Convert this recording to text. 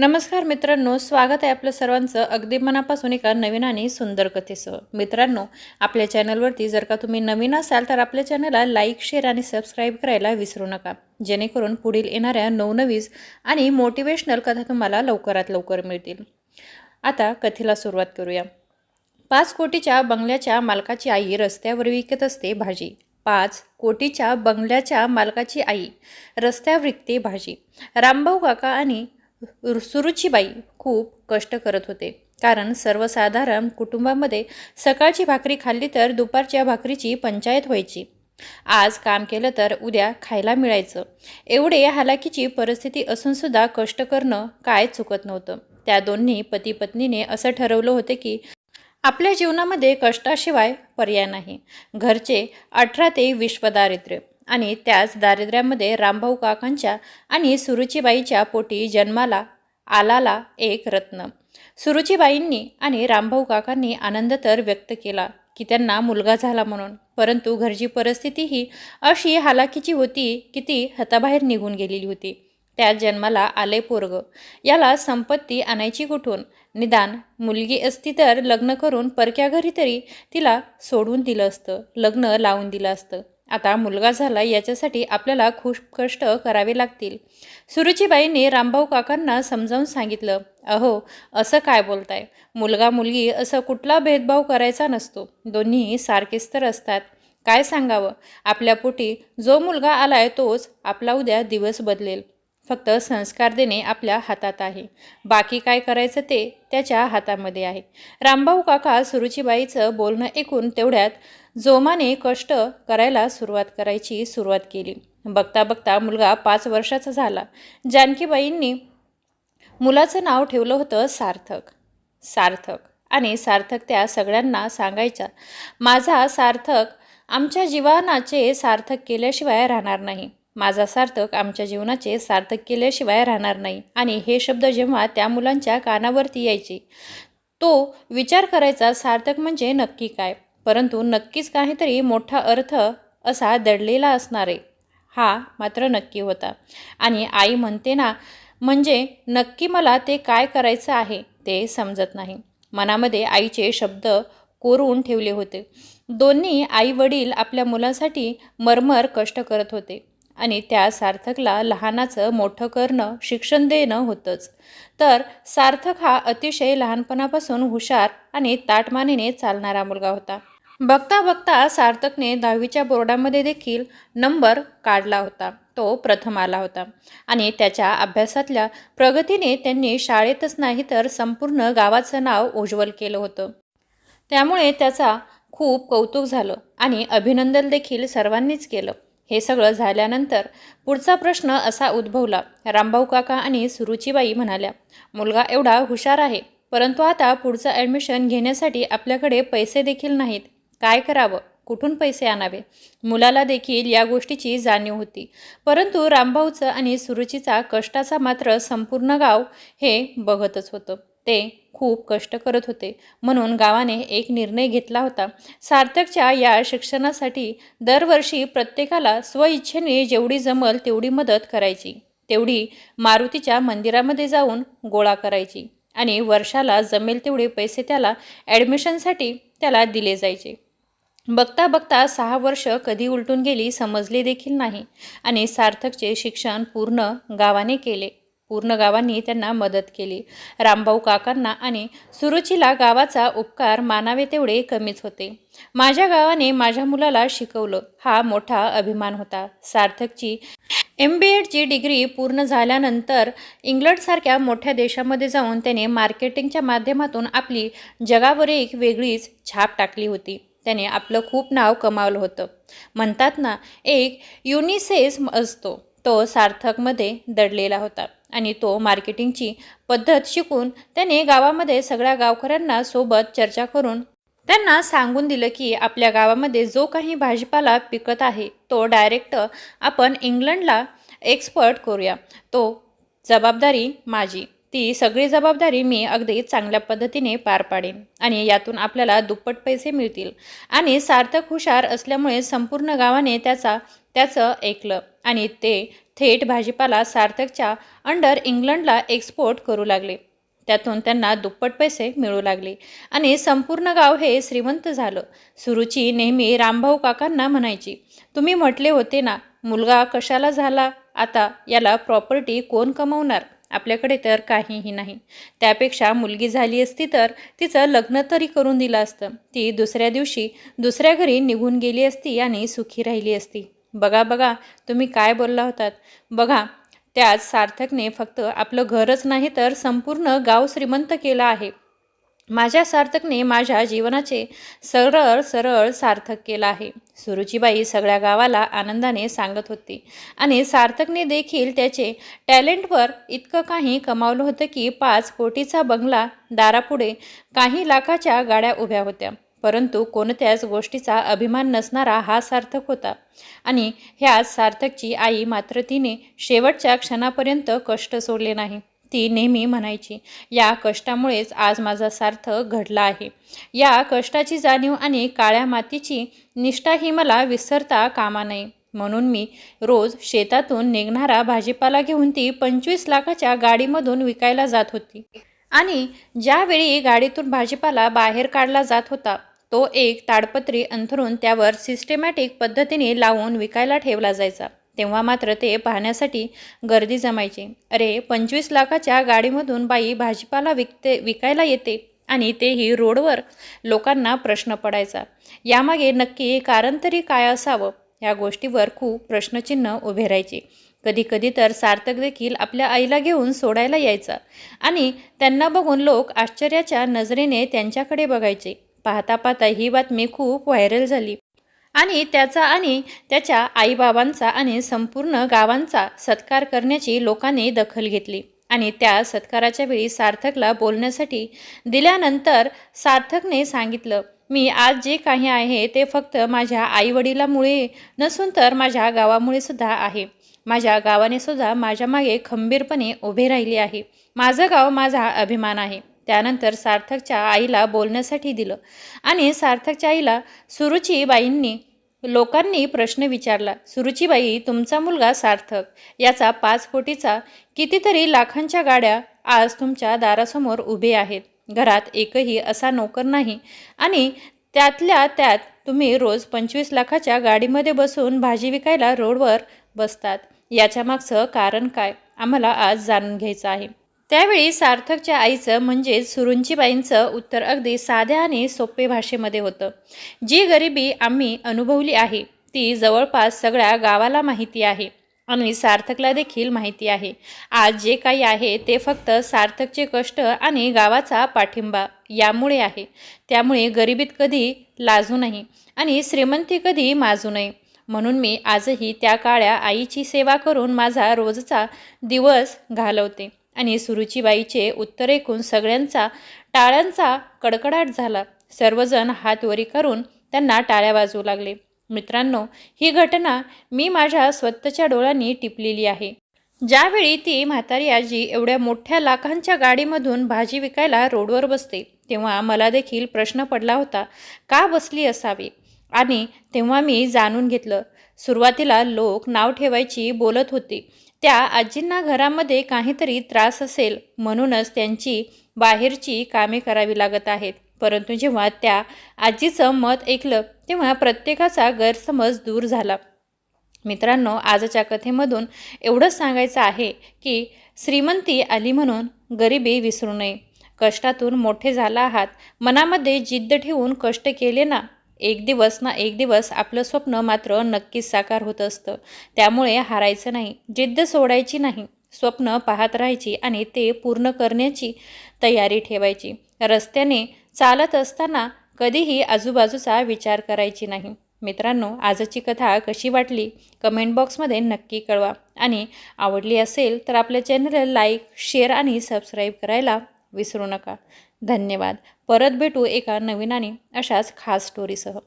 नमस्कार मित्रांनो स्वागत आहे आपलं सर्वांचं अगदी मनापासून एका नवीन आणि सुंदर कथेसह. मित्रांनो आपल्या चॅनलवरती जर का तुम्ही नवीन असाल तर आपल्या चॅनलला लाईक शेअर आणि सबस्क्राईब करायला विसरू नका. जेणेकरून पुढील येणाऱ्या नवनवीज आणि मोटिवेशनल कथा तुम्हाला लवकरात लवकर मिळतील. आता कथेला सुरुवात करूया. पाच कोटीच्या बंगल्याच्या मालकाची आई रस्त्यावर विकत असते भाजी. पाच कोटीच्या बंगल्याच्या मालकाची आई रस्त्यावर विकते भाजी. रामभाऊ काका आणि सुरुचीबाई खूप कष्ट करत होते. कारण सर्वसाधारण कुटुंबामध्ये सकाळची भाकरी खाल्ली तर दुपारच्या भाकरीची पंचायत व्हायची. आज काम केलं तर उद्या खायला मिळायचं. एवढे हालाकीची परिस्थिती असूनसुद्धा कष्ट करणं काय चुकत नव्हतं. त्या दोन्ही पती पत्नीने असं ठरवलं होते की आपल्या जीवनामध्ये कष्टाशिवाय पर्याय नाही. घरचे अठरा ते विश्व दारिद्र्य आणि त्याच दारिद्र्यामध्ये रामभाऊ काकांच्या आणि सुरुचीबाईच्या पोटी जन्माला आलाला एक रत्न. सुरुचीबाईंनी आणि रामभाऊ काकांनी आनंद तर व्यक्त केला की त्यांना मुलगा झाला म्हणून परंतु घरची परिस्थिती ही अशी हालाकीची होती की ती हाताबाहेर निघून गेलेली होती. त्या जन्माला आले पोरग. याला संपत्ती आणायची कुठून? निदान मुलगी असती तर लग्न करून परक्या घरी तरी तिला सोडून दिलं असतं लग्न लावून दिलं असतं. आता मुलगा झाला याच्यासाठी आपल्याला खूप कष्ट करावे लागतील. सुरुचीबाईंनी रामभाऊ काकांना समजावून सांगितलं अहो असं काय बोलताय? मुलगा मुलगी असं कुठला भेदभाव करायचा नसतो. दोन्ही सारखेच तर असतात. काय सांगावं? आपल्या पोटी जो मुलगा आलाय तोच आपला उद्या दिवस बदलेल. फक्त संस्कार देणे आपल्या हातात आहे. बाकी काय करायचं ते त्याच्या हातामध्ये आहे. रामभाऊ काका सुरुचीबाईचं बोलणं ऐकून तेवढ्यात जोमाने कष्ट करायला सुरुवात करायची सुरुवात केली. बघता बघता मुलगा पाच वर्षाचा झाला. जानकीबाईंनी मुलाचं नाव ठेवलं होतं सार्थक. सार्थक. आणि सार्थक त्या सगळ्यांना सांगायच्या माझा सार्थक आमच्या जीवनाचे सार्थक केल्याशिवाय राहणार नाही. माझा सार्थक आमच्या जीवनाचे सार्थक केल्याशिवाय राहणार नाही. आणि हे शब्द जेव्हा त्या मुलांच्या कानावरती यायचे तो विचार करायचा सार्थक म्हणजे नक्की काय? परंतु नक्कीच काहीतरी मोठा अर्थ असा दडलेला असणारे. हा मात्र नक्की होता. आणि आई म्हणते ना म्हणजे नक्की मला ते काय करायचं आहे ते समजत नाही. मनामध्ये आईचे शब्द कोरून ठेवले होते. दोन्ही आई वडील आपल्या मुलांसाठी मरमर कष्ट करत होते. आणि त्या सार्थकला लहानाचं मोठं करणं शिक्षण देणं होतंच. तर सार्थक हा अतिशय लहानपणापासून हुशार आणि ताटमानीने चालणारा मुलगा होता. बघता बघता सार्थकने दहावीच्या बोर्डामध्ये देखील नंबर काढला होता. तो प्रथम आला होता आणि त्याच्या अभ्यासातल्या प्रगतीने त्यांनी शाळेतच नाही तर संपूर्ण गावाचं नाव उज्ज्वल केलं होतं. त्यामुळे त्याचा खूप कौतुक झालं आणि अभिनंदन देखील सर्वांनीच केलं. हे सगळं झाल्यानंतर पुढचा प्रश्न असा उद्भवला. रामभाऊ काका आणि सुरुचीबाई म्हणाल्या मुलगा एवढा हुशार आहे परंतु आता पुढचं ॲडमिशन घेण्यासाठी आपल्याकडे पैसे देखील नाहीत. काय करावं? कुठून पैसे आणावे? मुलाला देखील या गोष्टीची जाणीव होती. परंतु रामभाऊचं आणि सुरुचीचा कष्टाचा मात्र संपूर्ण गाव हे बघतच होतं. ते खूप कष्ट करत होते. म्हणून गावाने एक निर्णय घेतला होता. सार्थकच्या या शिक्षणासाठी दरवर्षी प्रत्येकाला स्वइच्छेने जेवढी जमल तेवढी मदत करायची. तेवढी मारुतीच्या मंदिरामध्ये जाऊन गोळा करायची. आणि वर्षाला जमेल तेवढे पैसे त्याला ॲडमिशनसाठी त्याला दिले जायचे. बघता बघता सहा वर्ष कधी उलटून गेली समजले देखील नाही. आणि सार्थकचे शिक्षण पूर्ण गावाने केले. पूर्ण गावांनी त्यांना मदत केली. रामभाऊ काकांना आणि सुरुचीला गावाचा उपकार मानावे तेवढे कमीच होते. माझ्या गावाने माझ्या मुलाला शिकवलं. हा मोठा अभिमान होता. सार्थकची एम बी एडची डिग्री पूर्ण झाल्यानंतर इंग्लंडसारख्या मोठ्या देशामध्ये जाऊन त्याने मार्केटिंगच्या माध्यमातून आपली जगावर एक वेगळीच छाप टाकली होती. त्याने आपलं खूप नाव कमावलं होतं. म्हणतात ना एक युनिसेस असतो. तो सार्थकमध्ये दडलेला होता. आणि तो मार्केटिंगची पद्धत शिकून त्याने गावामध्ये सगळ्या गावकऱ्यांना सोबत चर्चा करून त्यांना सांगून दिलं की आपल्या गावामध्ये जो काही भाजीपाला पिकत आहे तो डायरेक्ट आपण इंग्लंडला एक्सपर्ट करूया. तो जबाबदारी माझी. ती सगळी जबाबदारी मी अगदी चांगल्या पद्धतीने पार पाडेन आणि यातून आपल्याला दुप्पट पैसे मिळतील. आणि सार्थक हुशार असल्यामुळे संपूर्ण गावाने त्याचा त्याचं ऐकलं आणि ते थेट भाजीपाला सार्थकच्या अंडर इंग्लंडला एक्सपोर्ट करू लागले. त्यातून त्यांना दुप्पट पैसे मिळू लागले आणि संपूर्ण गाव हे श्रीमंत झालं. सुरुची नेहमी रामभाऊ काकांना म्हणायची तुम्ही म्हटले होते ना मुलगा कशाला झाला? आता याला प्रॉपर्टी कोण कमवणार? आपल्याकडे तर काहीही नाही. त्यापेक्षा मुलगी झाली असती तर तिचं लग्न तरी करून दिलं असतं. ती दुसऱ्या दिवशी दुसऱ्या घरी निघून गेली असती आणि सुखी राहिली असती. बघा बघा तुम्ही काय बोलला होतात? बघा त्यात सार्थकने फक्त आपलं घरच नाही तर संपूर्ण गाव श्रीमंत केलं आहे. माझ्या सार्थकने माझ्या जीवनाचे सरळ सरळ सार्थक केलं आहे. सुरुचीबाई सगळ्या गावाला आनंदाने सांगत होती आणि सार्थकने देखील त्याचे टॅलेंटवर इतकं काही कमावलं होतं की पाच कोटीचा बंगला दारापुढे काही लाखाच्या गाड्या उभ्या होत्या. परंतु कोणत्याच गोष्टीचा अभिमान नसणारा हा सार्थक होता. आणि ह्याच सार्थकची आई मात्र तिने शेवटच्या क्षणापर्यंत कष्ट सोडले नाही. ती नेहमी म्हणायची या कष्टामुळेच आज माझा सार्थक घडला आहे. या कष्टाची जाणीव आणि काळ्या मातीची निष्ठा ही मला विसरता कामा नये. म्हणून मी रोज शेतातून निघणारा भाजीपाला घेऊन ती पंचवीस लाखाच्या गाडीमधून विकायला जात होती. आणि ज्यावेळी गाडीतून भाजीपाला बाहेर काढला जात होता तो एक ताडपत्री अंथरून त्यावर सिस्टेमॅटिक पद्धतीने लावून विकायला ठेवला जायचा. तेव्हा मात्र ते पाहण्यासाठी गर्दी जमायची. अरे पंचवीस लाखाच्या गाडीमधून बाई भाजीपाला विकते विकायला येते आणि तेही रोडवर लोकांना प्रश्न पडायचा. यामागे नक्की कारण तरी काय असावं? या गोष्टीवर खूप प्रश्नचिन्ह उभे राहायचे. कधी कधी तर सार्थक देखील आपल्या आईला घेऊन सोडायला यायचा आणि त्यांना बघून लोक आश्चर्याच्या नजरेने त्यांच्याकडे बघायचे. पाहता पाहता ही बातमी खूप व्हायरल झाली. आणि त्याचा आणि त्याच्या आईबाबांचा आणि संपूर्ण गावांचा सत्कार करण्याची लोकांनी दखल घेतली. आणि त्या सत्काराच्या वेळी सार्थकला बोलण्यासाठी दिल्यानंतर सार्थकने सांगितलं मी आज जे काही आहे ते फक्त माझ्या आईवडिलामुळे नसून तर माझ्या गावामुळे सुद्धा आहे. माझ्या गावाने सुद्धा माझ्या मागे खंबीरपणे उभे राहिले आहे. माझं गाव माझा अभिमान आहे. त्यानंतर सार्थकच्या आईला बोलण्यासाठी दिलं. आणि सार्थकच्या आईला सुरुचीबाईंनी लोकांनी प्रश्न विचारला सुरुचीबाई तुमचा मुलगा सार्थक. याचा पाच कोटीचा कितीतरी लाखांच्या गाड्या आज तुमच्या दारासमोर उभे आहेत. घरात एकही असा नोकर नाही. आणि त्यातल्या त्यात तुम्ही रोज पंचवीस लाखाच्या गाडीमध्ये बसून भाजी विकायला रोडवर बसतात. याच्या मागचं कारण काय? आम्हाला आज जाणून घ्यायचं आहे. त्यावेळी सार्थकच्या आईचं म्हणजेच सुरुंचीबाईंचं उत्तर अगदी साध्या आणि सोपे भाषेमध्ये होतं. जी गरिबी आम्ही अनुभवली आहे ती जवळपास सगळ्या गावाला माहिती आहे आणि सार्थकला देखील माहिती आहे. आज जे काही आहे ते फक्त सार्थकचे कष्ट आणि गावाचा पाठिंबा यामुळे आहे. त्यामुळे गरिबीत कधी लाजू नये आणि श्रीमंती कधी माजू नये म्हणून मी आजही त्या काळ्या आईची सेवा करून माझा रोजचा दिवस घालवते. आणि सुरुचीबाईचे उत्तर ऐकून सगळ्यांचा टाळ्यांचा कडकडाट झाला. सर्वजण हात वरी करून त्यांना टाळ्या वाजवू लागले. मित्रांनो ही घटना मी माझ्या स्वतःच्या डोळ्यांनी टिपलेली आहे. ज्यावेळी ती म्हातारी आजी एवढ्या मोठ्या लाखांच्या गाडीमधून भाजी विकायला रोडवर बसते तेव्हा मला देखील प्रश्न पडला होता का बसली असावी? आणि तेव्हा मी जाणून घेतलं. सुरुवातीला लोक नाव ठेवायची बोलत होती त्या आजींना घरामध्ये काहीतरी त्रास असेल म्हणूनच त्यांची बाहेरची कामे करावी लागत आहेत. परंतु जेव्हा त्या आजीचं मत ऐकलं तेव्हा प्रत्येकाचा गैरसमज दूर झाला. मित्रांनो आजच्या कथेमधून एवढंच सांगायचं आहे की श्रीमंती आली म्हणून गरिबी विसरू नये. कष्टातून मोठे झाला आहात. मनामध्ये जिद्द ठेवून कष्ट केले ना एक दिवस ना एक दिवस आपलं स्वप्न मात्र नक्कीच साकार होत असतं. त्यामुळे हारायचं नाही जिद्द सोडायची नाही स्वप्न पाहत राहायची आणि ते पूर्ण करण्याची तयारी ठेवायची. रस्त्याने चालत असताना कधीही आजूबाजूचा विचार करायची नाही. मित्रांनो आजची कथा कशी वाटली? कमेंट बॉक्समध्ये नक्की कळवा. आणि आवडली असेल तर आपल्या चॅनल लाईक शेअर आणि सबस्क्राईब करायला विसरू नका. धन्यवाद. परत भेटू एका नवीन आणि अशाच खास स्टोरीसह